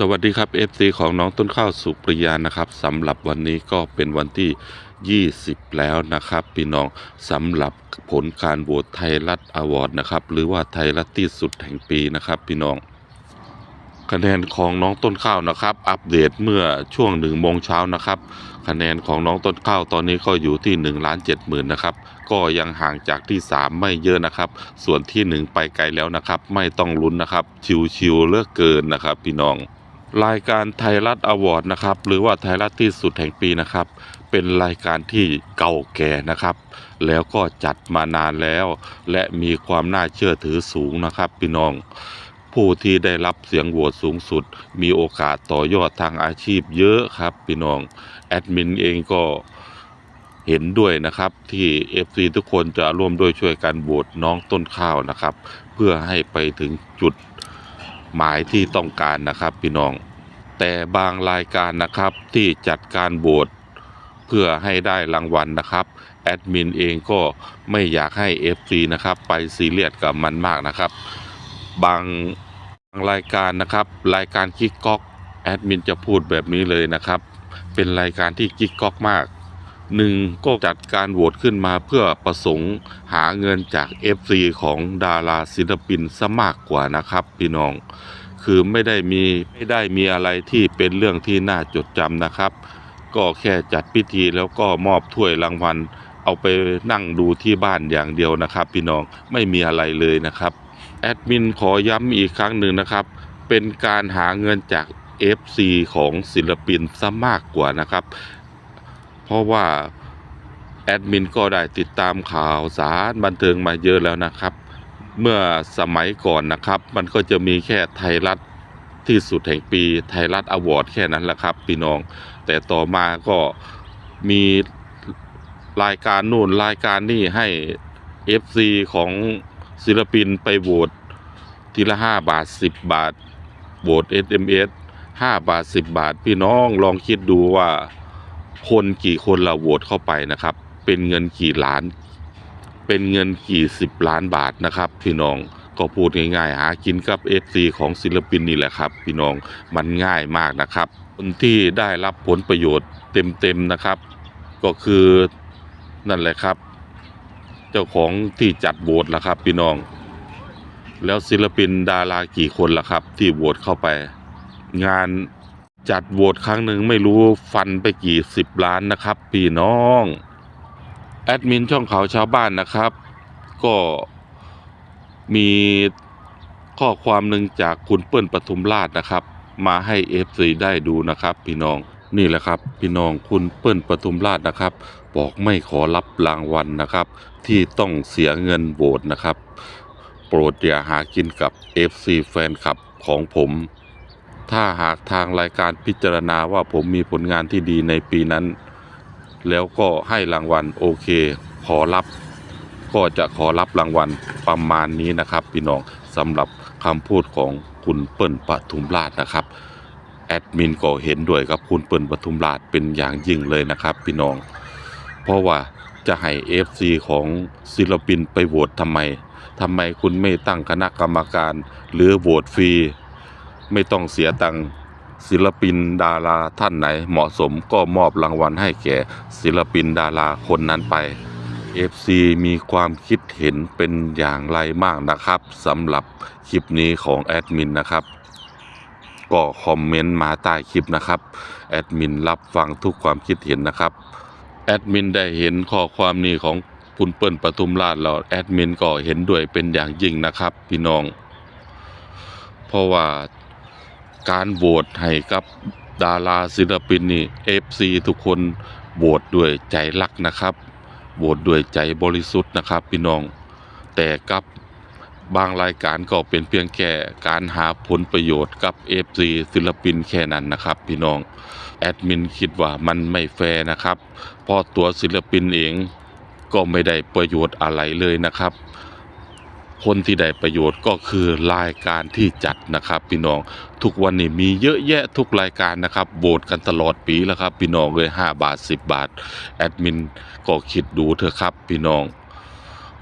สวัสดีครับ FC ของน้องต้นข้าวสุปริยานะครับสำหรับวันนี้ก็เป็นวันที่ 20 แล้วนะครับพี่น้องสำหรับผลการโหวตไทยรัฐอวอร์ดนะครับหรือว่าไทยรัฐที่สุดแห่งปีนะครับพี่น้อง คะแนนของน้องต้นข้าวนะครับ อัปเดตเมื่อช่วงหนึ่งโมงเช้านะครับคะแนนของน้องต้นข้าวตอนนี้ก็อยู่ที่1นึ่งล้านเจ็ดหมื่นนะครับก็ยังห่างจากที่ 3 ไม่เยอะนะครับ ส่วนที่ 1 ไปไกลแล้วนะครับ ไม่ต้องลุ้นนะครับชิวๆเลือกเกินนะครับ พี่น้อง รายการไทยรัฐอวอร์ดนะครับ หรือว่าไทยรัฐที่สุดแห่งปีนะครับ เป็นรายการที่เก่าแก่นะครับ แล้วก็จัดมานานแล้ว และมีความน่าเชื่อถือสูงนะครับ พี่น้อง ผู้ที่ได้รับเสียงโหวตสูงสุด มีโอกาสต่อยอดทางอาชีพเยอะครับ พี่น้องแอดมินเองก็เห็นด้วยนะครับที่ FC ทุกคนจะร่วมด้วยช่วยกันโหวตน้องต้นข้าวนะครับ เพื่อให้ไปถึงจุด หมายที่ต้องการนะครับพี่น้อง แต่บางรายการนะครับที่จัดการโหวตเพื่อให้ได้รางวัลนะครับแอดมินเองก็ไม่อยากให้ FC นะครับไปซีเรียสกับมันมากนะครับ บางบางรายการนะครับรายการกิ๊กก๊อกแอดมินจะพูดแบบนี้เลยนะครับ เป็นรายการที่กิ๊กก๊อกมาก หนึ่งก็จัดการโหวตขึ้นมาเพื่อประสงค์หาเงินจาก FC ของดาราศิลปินซะมากกว่านะครับ พี่น้อง คือไม่ได้มีไม่ได้มีอะไรที่เป็นเรื่องที่น่าจดจำนะครับ ก็แค่จัดพิธีแล้วก็มอบถ้วยรางวัล เอาไปนั่งดูที่บ้านอย่างเดียวนะครับ พี่น้องไม่มีอะไรเลยนะครับแอดมินขอย้ำอีกครั้งหนึ่งนะครับ เป็นการหาเงินจาก FC ของศิลปินซะมากกว่านะครับ เพราะว่าแอดมินก็ได้ติดตามข่าวสารบันเทิงมาเยอะแล้วนะครับ เมื่อสมัยก่อนนะครับ มันก็จะมีแค่ไทยรัฐที่สุดแห่งปีไทยรัฐอวอร์ดแค่นั้นแหละครับพี่น้อง แต่ต่อมาก็มีรายการนู่นรายการนี่ให้ FC ของศิลปินไปโหวตทีละ 5 บาท 10 บาทโหวต SMS 5 บาท 10 บาท พี่น้องลองคิดดูว่า คนกี่คนเราโหวตเข้าไปนะครับ เป็นเงินกี่ล้าน เป็นเงินกี่สิบล้านบาทนะครับ พี่น้องก็พูดง่ายๆหากินกับ FC ของศิลปินนี่แหละครับ พี่น้องมันง่ายมากนะครับ คนที่ได้รับผลประโยชน์เต็มๆนะครับ ก็คือนั่นแหละครับ เจ้าของที่จัดโหวตล่ะครับ พี่น้อง แล้วศิลปินดารากี่คนล่ะครับ ที่โหวตเข้าไป งาน จัดโหวตครั้งหนึ่งไม่รู้ฟันไปกี่สิบล้านนะครับพี่น้อง แอดมินช่องเขาชาวบ้านนะครับ ก็มีข้อความหนึ่งจากคุณเปิ้ลปทุมราชนะครับ มาให้ FC ได้ดูนะครับ พี่น้องนี่แหละครับ พี่น้องคุณเปิ้ลปทุมราชนะครับ บอกไม่ขอรับรางวัลนะครับ ที่ต้องเสียเงินโหวตนะครับ โปรดอย่าหากินกับ FC แฟนคลับของผม ถ้าหากทางรายการพิจารณาว่าผมมีผลงานที่ดีในปีนั้น แล้วก็ให้รางวัลโอเค ขอรับ ก็จะขอรับรางวัลประมาณนี้นะครับ พี่น้องสำหรับคำพูดของคุณเปิ้ลปทุมราชนะครับแอดมินก็เห็นด้วยกับคุณเปิ้ลปทุมราชเป็นอย่างยิ่งเลยนะครับ พี่น้อง เพราะว่าจะให้ FC ของศิลปินไปโหวตทำไมทำไมคุณไม่ตั้งคณะกรรมการ หรือโหวตฟรี ไม่ต้องเสียตังค์ศิลปินดาราท่านไหนเหมาะสมก็มอบรางวัลให้แก่ศิลปินดาราคนนั้นไป FC มีความคิดเห็นเป็นอย่างไรมากนะครับสำหรับคลิปนี้ของแอดมินนะครับ ก็คอมเมนต์มาใต้คลิปนะครับ แอดมินรับฟังทุกความคิดเห็นนะครับ แอดมินได้เห็นข้อความนี้ของคุณเปิ้ลปทุมราชแล้วแอดมินก็เห็นด้วยเป็นอย่างยิ่งนะครับ พี่น้อง เพราะว่า การโหวตให้กับดาราศิลปินนี่ FC ทุกคนโหวตด้วยใจรักนะครับโหวตด้วยใจบริสุทธิ์นะครับ พี่น้อง แต่กับบางรายการก็เป็นเพียงแค่การหาผลประโยชน์กับ FC ศิลปินแค่นั้นนะครับ พี่น้องแอดมินคิดว่ามันไม่แฟร์นะครับเพราะตัวศิลปินเองก็ไม่ได้ประโยชน์อะไรเลยนะครับ คนที่ได้ประโยชน์ก็คือรายการที่จัดนะครับ พี่น้องทุกวันนี้มีเยอะแยะทุกรายการนะครับโบสกันตลอดปีแล้วครับ พี่น้องเลย5บาท 10 บาทแอดมินก็คิดดูเถอะครับ พี่น้อง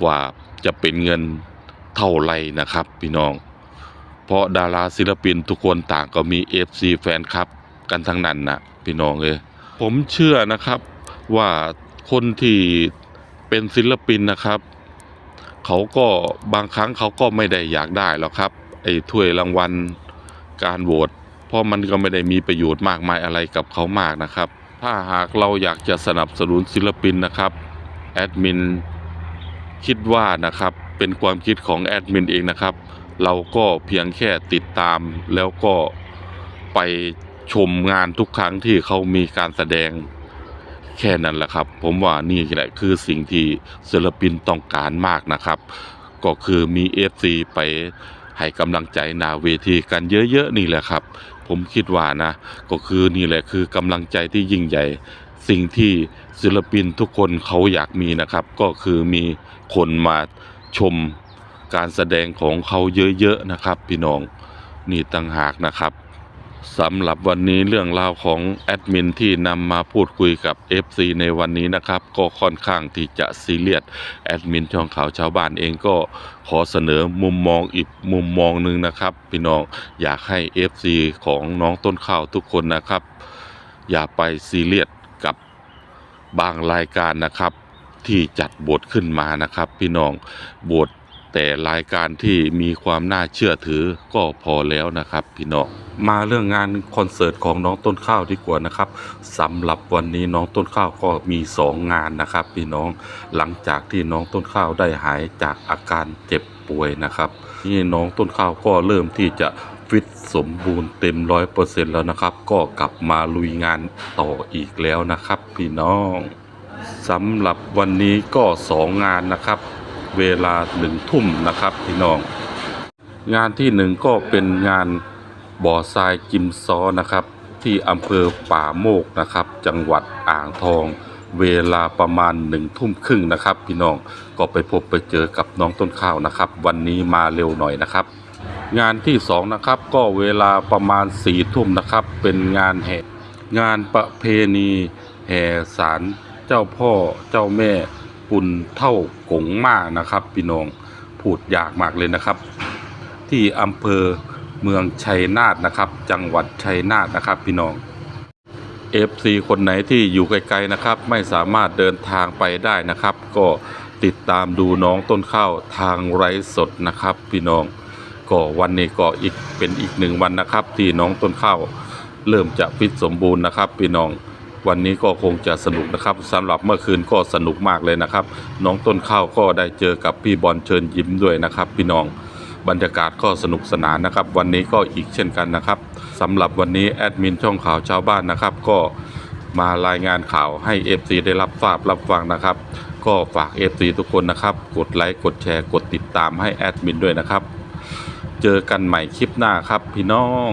ว่าจะเป็นเงินเท่าไรนะครับ พี่น้อง เพราะดาราศิลปินทุกคนต่างก็มี FC แฟนคลับกันทั้งนั้นนะพี่น้องเอ้ยผมเชื่อนะครับว่าคนที่เป็นศิลปินนะครับ เขาก็บางครั้งเขาก็ไม่ได้อยากได้หรอกครับ ไอ้ถ้วยรางวัลการโหวตเพราะมันก็ไม่ได้มีประโยชน์มากมายอะไรกับเขามากนะครับ ถ้าหากเราอยากจะสนับสนุนศิลปินนะครับแอดมินคิดว่านะครับเป็นความคิดของแอดมินเองนะครับ เราก็เพียงแค่ติดตามแล้วก็ไปชมงานทุกครั้งที่เขามีการแสดง แค่นั้นแหละครับ ผมว่านี่แหละคือสิ่งที่ศิลปินต้องการมากนะครับ ก็คือมี FC ไปให้กำลังใจนาเวทีกันเยอะๆนี่แหละครับ ผมคิดว่านะ ก็คือนี่แหละคือกำลังใจที่ยิ่งใหญ่ สิ่งที่ศิลปินทุกคนเขาอยากมีนะครับ ก็คือมีคนมาชมการแสดงของเขาเยอะๆนะครับ พี่น้องนี่ต่างหากนะครับ สำหรับวันนี้เรื่องราวของแอดมินที่นำมาพูดคุยกับ FC ในวันนี้นะครับ ก็ค่อนข้างที่จะซีเรียสแอดมินช่องข่าวชาวบ้านเองก็ขอเสนอมุมมองอีกมุมมองหนึ่งนะครับ พี่น้องอยากให้ FC ของน้องต้นข้าวทุกคนนะครับ อย่าไปซีเรียสกับบางรายการนะครับ ที่จัดบทขึ้นมานะครับ พี่น้องบท แต่รายการที่มีความน่าเชื่อถือก็พอแล้วนะครับพี่น้องมาเรื่องงานคอนเสิร์ตของน้องต้นข้าวดีกว่านะครับสำหรับวันนี้น้องต้นข้าวก็มีสองงานนะครับพี่น้องหลังจากที่น้องต้นข้าวได้หายจากอาการเจ็บป่วยนะครับนี่น้องต้นข้าวก็เริ่มที่จะฟิตสมบูรณ์เต็มร้อยเปอร์เซ็นต์แล้วนะครับ ก็กลับมาลุยงานต่ออีกแล้วนะครับ พี่น้องสำหรับวันนี้ก็สองงานนะครับ เวลาหนึ่งทุ่มนะครับพี่น้อง งานที่หนึ่งก็เป็นงานบ่อทรายจิมซอนะครับ ที่อำเภอป่าโมกนะครับ จังหวัดอ่างทอง เวลาประมาณหนึ่งทุ่มครึ่งนะครับ พี่น้องก็ไปพบไปเจอกับน้องต้นข้าวนะครับ วันนี้มาเร็วหน่อยนะครับงานที่สองนะครับก็เวลาประมาณสี่ทุ่มนะครับ เป็นงานแห่งานประเพณีแห่สารเจ้าพ่อเจ้าแม่ ปุนเท่ากงมานะครับ พี่น้องพูดยากมากเลยนะครับ ที่อำเภอเมืองชัยนาทนะครับ จังหวัดชัยนาทนะครับ พี่น้อง FC คนไหนที่อยู่ไกลๆนะครับ ไม่สามารถเดินทางไปได้นะครับ ก็ติดตามดูน้องต้นข้าวทางไร้สดนะครับ พี่น้องก็วันนี้ก็อีกเป็นอีกหนึ่งวันนะครับ ที่น้องต้นข้าวเริ่มจะฟิตสมบูรณ์นะครับ พี่น้อง วันนี้ก็คงจะสนุกนะครับสำหรับเมื่อคืนก็สนุกมากเลยนะครับ น้องต้นข้าวก็ได้เจอกับพี่บอลเชิญยิ้มด้วยนะครับ พี่น้องบรรยากาศก็สนุกสนานนะครับ วันนี้ก็อีกเช่นกันนะครับสำหรับวันนี้แอดมินช่องข่าวชาวบ้านนะครับ ก็มารายงานข่าวให้ FC ได้รับทราบรับฟังนะครับ ก็ฝาก FC ทุกคนนะครับ กดไลค์กดแชร์กดติดตามให้แอดมินด้วยนะครับ เจอกันใหม่คลิปหน้าครับพี่น้อง